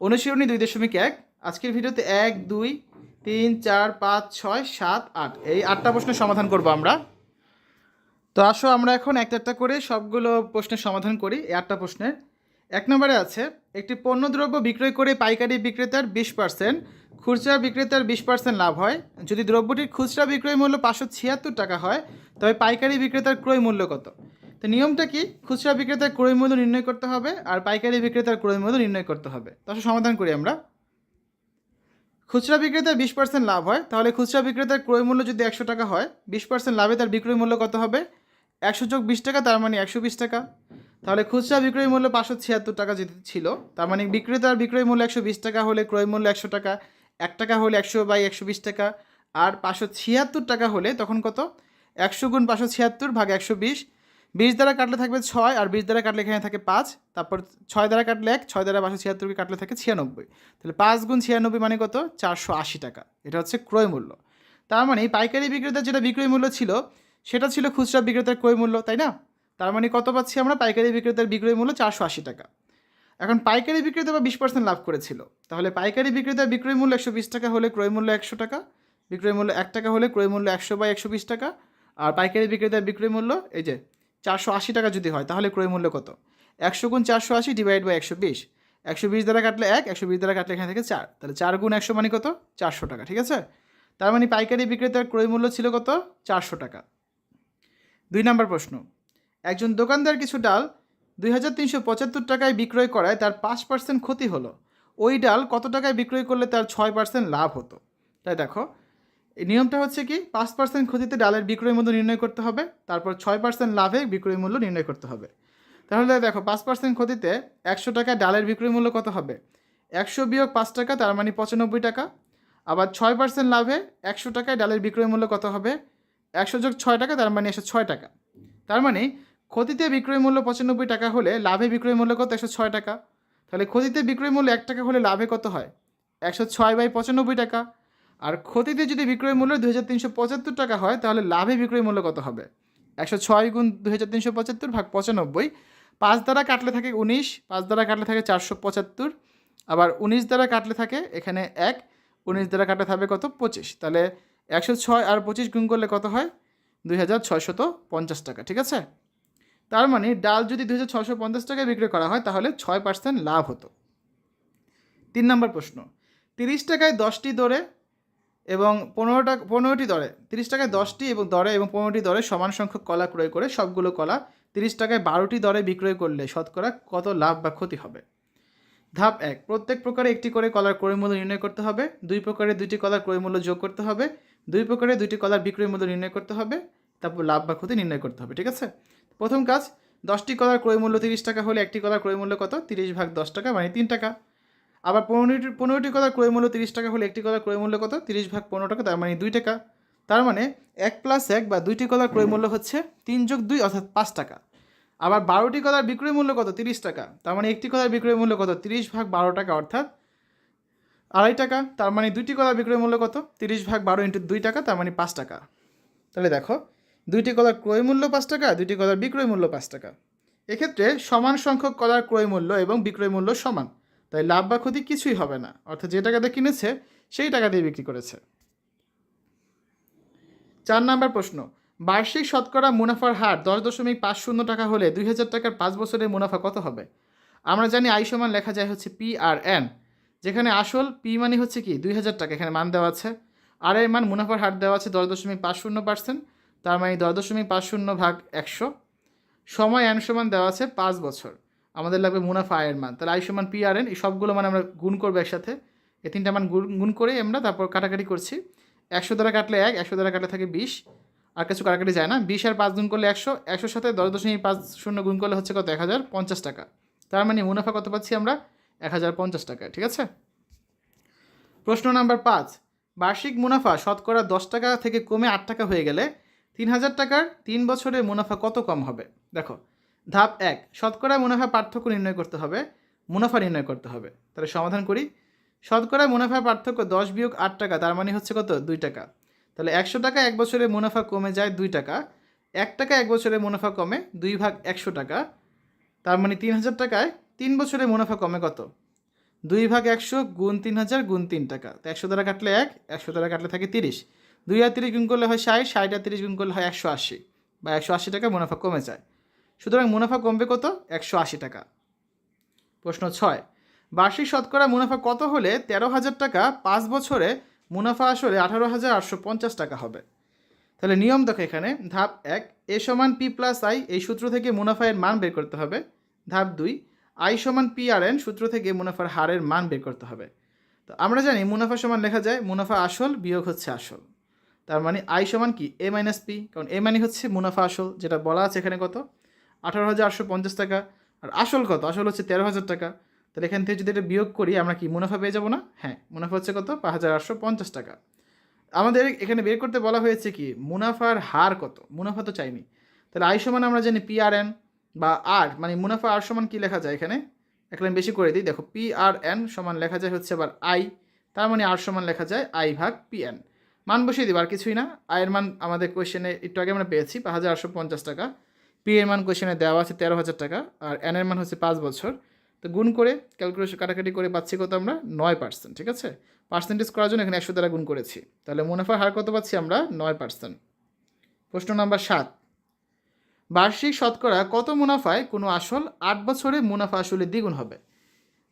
অনুশীলনী দুই দশমিক এক। আজকের ভিডিওতে এক, দুই, তিন, চার, পাঁচ, ছয়, সাত, আট। এই আটটা প্রশ্নের সমাধান করব আমরা। তো আসো আমরা এখন একটা একটা করে সবগুলো প্রশ্নের সমাধান করি এই আটটা প্রশ্নের। এক নম্বরে আছে, একটি পণ্যদ্রব্য বিক্রয় করে পাইকারি বিক্রেতার বিশ পার্সেন্ট খুচরা বিক্রেতার বিশ পার্সেন্ট লাভ হয়। যদি দ্রব্যটির খুচরা বিক্রয় মূল্য পাঁচশো ছিয়াত্তর টাকা হয়, তবে পাইকারি বিক্রেতার ক্রয় মূল্য কত? তো নিয়মটা কি? খুচরা বিক্রেতার ক্রয় মূল্য নির্ণয় করতে হবে আর পাইকারি বিক্রেতার ক্রয় মূল্য নির্ণয় করতে হবে। তাহলে সমাধান করি আমরা। খুচরা বিক্রেতার বিশ পার্সেন্ট লাভ হয়, তাহলে খুচরা বিক্রেতার ক্রয় মূল্য যদি একশো টাকা হয়, বিশ পার্সেন্ট লাভে তার বিক্রয় মূল্য কত হবে? একশো যোগ বিশ টাকা, তার মানে একশো বিশ টাকা। তাহলে খুচরা বিক্রয় মূল্য পাঁচশো ছিয়াত্তর টাকা যদি ছিল, তার মানে বিক্রেতার বিক্রয় মূল্য একশো বিশ টাকা হলে ক্রয় মূল্য একশো টাকা, এক টাকা হলে একশো বাই একশো বিশ টাকা, আর পাঁচশো ছিয়াত্তর টাকা হলে তখন কত? একশো গুণ পাঁচশো ছিয়াত্তর ভাগ একশো বিশ বিশ দ্বারা কাটলে থাকবে ছয় আর বিশ দ্বারা কাটলে এখানে থাকে পাঁচ। তারপর ছয় দ্বারা কাটলে এক, ছয় দ্বারা পাঁচশো ছিয়াত্তরকে কাটলে থাকে ছিয়ানব্বই। তাহলে পাঁচ গুণ ছিয়ানব্বই মানে কত? চারশো আশি টাকা। এটা হচ্ছে ক্রয় মূল্য। তার মানে পাইকারি বিক্রেতার যেটা বিক্রয় মূল্য ছিল, সেটা ছিল খুচরা বিক্রেতার ক্রয় মূল্য, তাই না? তার মানে কত পাচ্ছি আমরা? পাইকারি বিক্রেতার বিক্রয় মূল্য চারশো আশি টাকা। এখন পাইকারি বিক্রেতা বা বিশ পার্সেন্ট লাভ করেছিল। তাহলে পাইকারি বিক্রেতার বিক্রয় মূল্য একশো বিশ টাকা হলে ক্রয় মূল্য একশো টাকা, বিক্রয় মূল্য এক টাকা হলে ক্রয় মূল্য একশো বাই একশো বিশ টাকা, আর পাইকারি বিক্রেতার বিক্রয় মূল্য এই যে চারশো আশি টাকা যদি হয়, তাহলে ক্রয় মূল্য কত? একশো গুণ চারশো আশি ডিভাইড বাই একশো বিশ। একশো বিশ দ্বারা কাটলে এক, একশো বিশ দ্বারা কাটলে এখানে থেকে চার। তাহলে চার গুণ একশো মানে কত? চারশো টাকা, ঠিক আছে? তার মানে পাইকারি বিক্রেতার ক্রয় মূল্য ছিল কত? চারশো টাকা। দুই নম্বর প্রশ্ন। একজন দোকানদার কিছু ডাল দুই হাজার তিনশো পঁচাত্তর টাকায় বিক্রয় করায় তার পাঁচ পার্সেন্ট ক্ষতি হলো। ওই ডাল কত টাকায় বিক্রয় করলে তার ছয় পার্সেন্ট লাভ হতো? তাই দেখো নিয়মটা হচ্ছে কি, পাঁচ পার্সেন্ট ক্ষতিতে ডালের বিক্রয় মূল্য নির্ণয় করতে হবে, তারপর ছয় পার্সেন্ট লাভে বিক্রয় মূল্য নির্ণয় করতে হবে। তাহলে দেখো, পাঁচ পার্সেন্ট ক্ষতিতে একশো টাকা ডালের বিক্রয় মূল্য কত হবে? একশো বিয়োগ পাঁচ টাকা, তার মানে পঁচানব্বই টাকা। আবার ছয় পার্সেন্ট লাভে একশো টাকায় ডালের বিক্রয় মূল্য কত হবে? একশো যোগ ছয় টাকা, তার মানে একশো ছয় টাকা। তার মানে ক্ষতিতে বিক্রয় মূল্য পঁচানব্বই টাকা হলে লাভে বিক্রয় মূল্য কত? একশো ছয় টাকা। তাহলে ক্ষতিতে বিক্রয় মূল্য এক টাকা হলে লাভে কত হয়? একশো ছয় বাই পঁচানব্বই টাকা। আর ক্ষতিতে যদি বিক্রয় মূল্য দু হাজার তিনশো পঁচাত্তর টাকা হয়, তাহলে লাভে বিক্রয় মূল্য কত হবে? একশো ছয় গুণ দু হাজার তিনশো পঁচাত্তর ভাগ পঁচানব্বই। পাঁচ দ্বারা কাটলে থাকে উনিশ, পাঁচ দ্বারা কাটলে থাকে চারশো পঁচাত্তর। আবার উনিশ দ্বারা কাটলে থাকে এখানে এক, উনিশ দ্বারা কাটলে থাকবে কত? পঁচিশ। তাহলে একশো ছয় আর পঁচিশ গুণ করলে কত হয়? দুই হাজার ছয়শত পঞ্চাশ টাকা, ঠিক আছে? তার মানে ডাল যদি দুই হাজার ছশো পঞ্চাশ টাকায় বিক্রি করা হয়, তাহলে ছয় পার্সেন্ট লাভ হতো। তিন নম্বর প্রশ্ন। তিরিশ টাকায় দশটি দরে এবং পনেরো টাকা পনেরোটি দরে, তিরিশ টাকায় দশটি এবং দরে এবং পনেরোটি দরে সমান সংখ্যক কলা ক্রয় করে সবগুলো কলা তিরিশ টাকায় বারোটি দরে বিক্রয় করলে শতকরা কত লাভ বা ক্ষতি হবে? ধাপ এক, প্রত্যেক প্রকারে একটি করে কলার ক্রয় মূল্য নির্ণয় করতে হবে। দুই প্রকারে দুইটি কলার ক্রয় মূল্য যোগ করতে হবে। দুই প্রকারে দুইটি কলার বিক্রয় মূল্য নির্ণয় করতে হবে। তারপর লাভ বা ক্ষতি নির্ণয় করতে হবে, ঠিক আছে? প্রথম কাজ, দশটি কলার ক্রয় মূল্য তিরিশ টাকা হলে একটি কলার ক্রয় মূল্য কত? তিরিশ ভাগ দশ টাকা মানে তিন টাকা। আবার পনেরোটি পনেরোটি কলার ক্রয় মূল্য তিরিশ টাকা হলে একটি কলার ক্রয় মূল্য কত? তিরিশ ভাগ পনেরো টাকা, তার মানে দুই টাকা। তার মানে এক প্লাস এক বা দুইটি কলার ক্রয় মূল্য হচ্ছে তিন যোগ দুই, অর্থাৎ পাঁচ টাকা। আবার বারোটি কলার বিক্রয় মূল্য কত? তিরিশ টাকা। তার মানে একটি কলার বিক্রয় মূল্য কত? তিরিশ ভাগ বারো টাকা, অর্থাৎ আড়াই টাকা। তার মানে দুইটি কলার বিক্রয় মূল্য কত? তিরিশ ভাগ বারো ইন্টু দুই টাকা, তার মানে পাঁচ টাকা। তাহলে দেখো, দুইটি কলার ক্রয় মূল্য পাঁচ টাকা, দুইটি কলার বিক্রয় মূল্য পাঁচ টাকা। এক্ষেত্রে সমান সংখ্যক কলার ক্রয় মূল্য এবং বিক্রয় মূল্য সমান। তাই লাভ বা ক্ষতি কিছুই হবে না। অর্থাৎ যে টাকা দিয়ে কিনেছে, সেই টাকা দিয়ে বিক্রি করেছে। চার নাম্বার প্রশ্ন, বার্ষিক শতকরা মুনাফার হার দশ দশমিক পাঁচ শূন্য টাকা হলে দুই হাজার টাকার পাঁচ বছরের মুনাফা কত হবে? আমরা জানি আই সমান লেখা যায় হচ্ছে পি আর এন যেখানে আসল পি মানে হচ্ছে কি দুই হাজার টাকা, এখানে মান দেওয়া আছে। আর এর মান মুনাফার হার দেওয়া আছে দশ দশমিক পাঁচ শূন্য পার্সেন্ট তার মানে দশ দশমিক পাঁচ শূন্য ভাগ একশো। সময় এন সমান দেওয়া আছে পাঁচ বছর। আমাদের লাগবে মুনাফা আয়ের মান তাহলে আই সমান পি আর এন এই সবগুলো মানে আমরা গুণ করব একসাথে। এই তিনটা মান গুণ গুণ করে আমরা তারপর কাটাকাটি করছি। একশো দ্বারা কাটলে এক, একশো দ্বারা কাটলে থাকে বিশ। আর কিছু কাটাকাটি যায় না। বিশ আর পাঁচ গুণ করলে একশো, একশোর সাথে দশ দশমিক পাঁচ শূন্য গুণ করলে হচ্ছে কত? এক হাজার পঞ্চাশ টাকা। তার মানে মুনাফা কত পাচ্ছি আমরা? এক হাজার পঞ্চাশ টাকা, ঠিক আছে? প্রশ্ন নাম্বার পাঁচ। বার্ষিক মুনাফা শতকরা দশ টাকা থেকে কমে আট টাকা হয়ে গেলে তিন হাজার টাকার তিন বছরের মুনাফা কত কম হবে? দেখো ধাপ এক, শতকরা মুনাফা পার্থক্য নির্ণয় করতে হবে, মুনাফা নির্ণয় করতে হবে। তাহলে সমাধান করি। শতকরা মুনাফা পার্থক্য দশ বিয়োগ আট টাকা, তার মানে হচ্ছে কত? দুই টাকা। তাহলে একশো টাকা এক বছরে মুনাফা কমে যায় দুই টাকা, এক টাকা এক বছরে মুনাফা কমে দুই ভাগ একশো টাকা, তার মানে তিন হাজার টাকায় তিন বছরে মুনাফা কমে কত? দুই ভাগ একশো গুণ তিন হাজার গুণ তিন টাকা। তো একশো দ্বারা কাটলে এক, একশো দ্বারা কাটলে থাকে তিরিশ। দুই আর তিরিশ গুণ করলে হয় ষাট ষাট আর তিরিশ গুণ করলে হয় একশো আশি, বা একশো আশি টাকা মুনাফা কমে যায়। সুতরাং মুনাফা কমবে কত? একশো আশি টাকা। প্রশ্ন ছয়, বার্ষিক শতকরা মুনাফা কত হলে তেরো হাজার টাকা পাঁচ বছরে মুনাফা আসলে আঠারো হাজার আটশো পঞ্চাশ টাকা হবে? তাহলে নিয়ম দেখো এখানে, ধাপ এক, এ সমান পি প্লাস আই, এই সূত্র থেকে মুনাফায়ের মান বের করতে হবে। ধাপ দুই, আই সমান পি আর এন, সূত্র থেকে মুনাফার হারের মান বের করতে হবে। তো আমরা জানি মুনাফা সমান লেখা যায়, মুনাফা আসল বিয়োগ হচ্ছে আসল। তার মানে আই সমান কি? এ মাইনাস পি, কারণ এ মানে হচ্ছে মুনাফা আসল, যেটা বলা আছে এখানে কত? আঠারো হাজার আটশো পঞ্চাশ টাকা। আর আসল কত? আসল হচ্ছে তেরো হাজার টাকা। তাহলে এখান থেকে যদি এটা বিয়োগ করি, আমরা কি মুনাফা পেয়ে যাব না? হ্যাঁ মুনাফা হচ্ছে কত? পাঁচ হাজার আটশো পঞ্চাশ টাকা। আমাদের এখানে বের করতে বলা হয়েছে কি, মুনাফার হার কত? মুনাফা তো চাইনি। তাহলে আই সমান আমরা জানি পি আর এন বা আর মানে মুনাফা আর সমান কি লেখা যায় এখানে? লাইন বেশি করে দিই। দেখো পি আর এন সমান লেখা যায় হচ্ছে আবার আই তার মানে আর সমান লেখা যায় আই ভাগ পি এন মান বসিয়ে দিব, আর কিছুই না। আয়ের মান আমাদের কোয়েশ্চেনে একটু আগে আমরা পেয়েছি, পাঁচ হাজার আটশো পঞ্চাশ টাকা। পি এর মান কোয়েশ্চেনে দেওয়া আছে তেরো হাজার টাকা, আর এন এর মান হচ্ছে পাঁচ বছর। তো গুণ করে ক্যালকুলেশন কাটাকাটি করে পাচ্ছি কত আমরা? নয় পার্সেন্ট ঠিক আছে? পার্সেন্টেজ করার জন্য এখানে একশো দ্বারা গুণ করেছি। তাহলে মুনাফার হার কত পাচ্ছি আমরা? নয় পার্সেন্ট প্রশ্ন নাম্বার সাত। বার্ষিক শতকরা কত মুনাফায় কোনো আসল আট বছরে মুনাফা আসলে দ্বিগুণ হবে?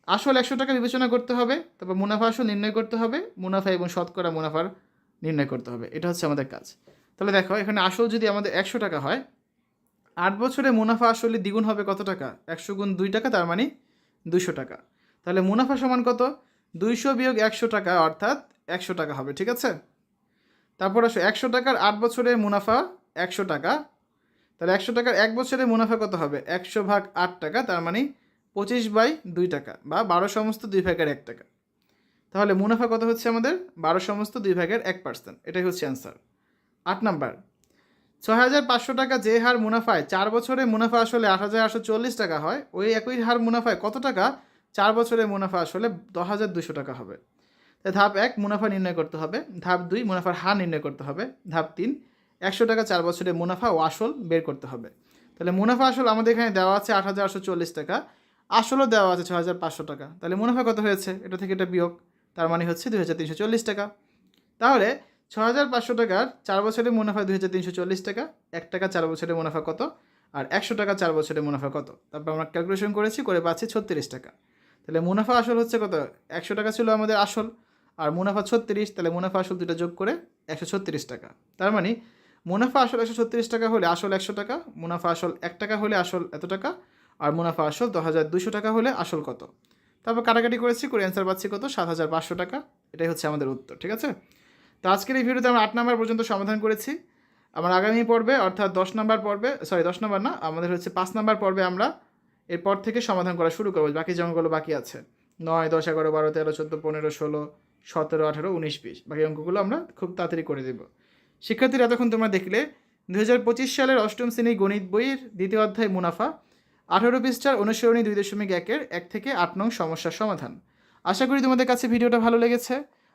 আসল একশো টাকা বিবেচনা করতে হবে, তারপর মুনাফা আসল নির্ণয় করতে হবে, মুনাফা এবং শতকরা মুনাফার নির্ণয় করতে হবে। এটা হচ্ছে আমাদের কাজ। তাহলে দেখো, এখানে আসল যদি আমাদের একশো টাকা হয় আট বছরে মুনাফা আসলে দ্বিগুণ হবে কত টাকা? একশো গুণ দুই টাকা, তার মানে দুইশো টাকা। তাহলে মুনাফা সমান কত? দুইশো বিয়োগ একশো টাকা, অর্থাৎ একশো টাকা হবে, ঠিক আছে? তারপর আসো, একশো টাকার আট বছরের মুনাফা একশো টাকা। তাহলে একশো টাকার এক বছরে মুনাফা কত হবে? একশো ভাগ আট টাকা, তার মানে পঁচিশ বাই দুই টাকা, বা বারো সমস্ত দুই ভাগের এক টাকা। তাহলে মুনাফা কত হচ্ছে আমাদের? বারো সমস্ত দুই ভাগের এক পার্সেন্ট এটাই হচ্ছে অ্যান্সার আট নাম্বার ছয় হাজার পাঁচশো টাকা যে হার মুনাফায়, চার বছরে মুনাফা আসলে আট হাজার আটশো চল্লিশ টাকা হয়, ওই একই হার মুনাফায় কত টাকা? চার বছরে মুনাফা আসলে দশ হাজার দুশো টাকা হবে। তাই ধাপ এক, মুনাফা নির্ণয় করতে হবে। ধাপ দুই, মুনাফার হার নির্ণয় করতে হবে। ধাপ তিন, একশো টাকা চার বছরে মুনাফা ও আসল বের করতে হবে। তাহলে মুনাফা আসল আমাদের এখানে দেওয়া আছে আট হাজার আটশো চল্লিশ টাকা, আসলও দেওয়া আছে ছ হাজার পাঁচশো টাকা। তাহলে মুনাফা কত হয়েছে? এটা থেকে এটা বিয়োগ, তার মানে হচ্ছে দুই হাজার তিনশো চল্লিশ টাকা। তাহলে ছ হাজার পাঁচশো টাকার চার বছরের মুনাফা দুই হাজার তিনশো চল্লিশ টাকা, এক টাকা চার বছরের মুনাফা কত? আর একশো টাকা চার বছরের মুনাফা কত? তারপর আমরা ক্যালকুলেশন করেছি, করে পাচ্ছি ছত্রিশ টাকা। তাহলে মুনাফা আসল হচ্ছে কত? একশো টাকা ছিল আমাদের আসল, আর মুনাফা ছত্রিশ, তাহলে মুনাফা আসল দুটো যোগ করে একশো ছত্রিশ টাকা। তার মানে মুনাফা আসল একশো ছত্রিশ টাকা হলে আসল একশো টাকা, মুনাফা আসল এক টাকা হলে আসল এত টাকা, আর মুনাফা আসল দশ হাজার দুশো টাকা হলে আসল কত? তারপর কাটাকাটি করেছি, করে অ্যান্সার পাচ্ছি কত? সাত হাজার পাঁচশো টাকা। এটাই হচ্ছে আমাদের উত্তর, ঠিক আছে? তো আজকের এই ভিডিওতে আমরা আট নাম্বার পর্যন্ত সমাধান করেছি। আমার আগামী পর্বে, অর্থাৎ দশ নাম্বার পর্বে সরি দশ নাম্বার না, আমাদের হচ্ছে পাঁচ নাম্বার পর্বে আমরা এরপর থেকে সমাধান করা শুরু করব। বাকি যে অঙ্কগুলো বাকি আছে। নয়, দশ, এগারো, বারো, তেরো, চোদ্দ, পনেরো, ষোলো, সতেরো, আঠেরো, উনিশ, বিশ। বাকি অঙ্কগুলো আমরা খুব তাড়াতাড়ি করে দেবো। শিক্ষার্থীরা, এতক্ষণ তোমরা দেখলে দু হাজার পঁচিশ সালের অষ্টম শ্রেণি গণিত বইয়ের দ্বিতীয় অধ্যায় মুনাফা, আঠারো পৃষ্ঠার অনুসরণী দুই দশমিক একের এক থেকে আট নং সমস্যার সমাধান। আশা করি তোমাদের কাছে ভিডিওটা ভালো লেগেছে।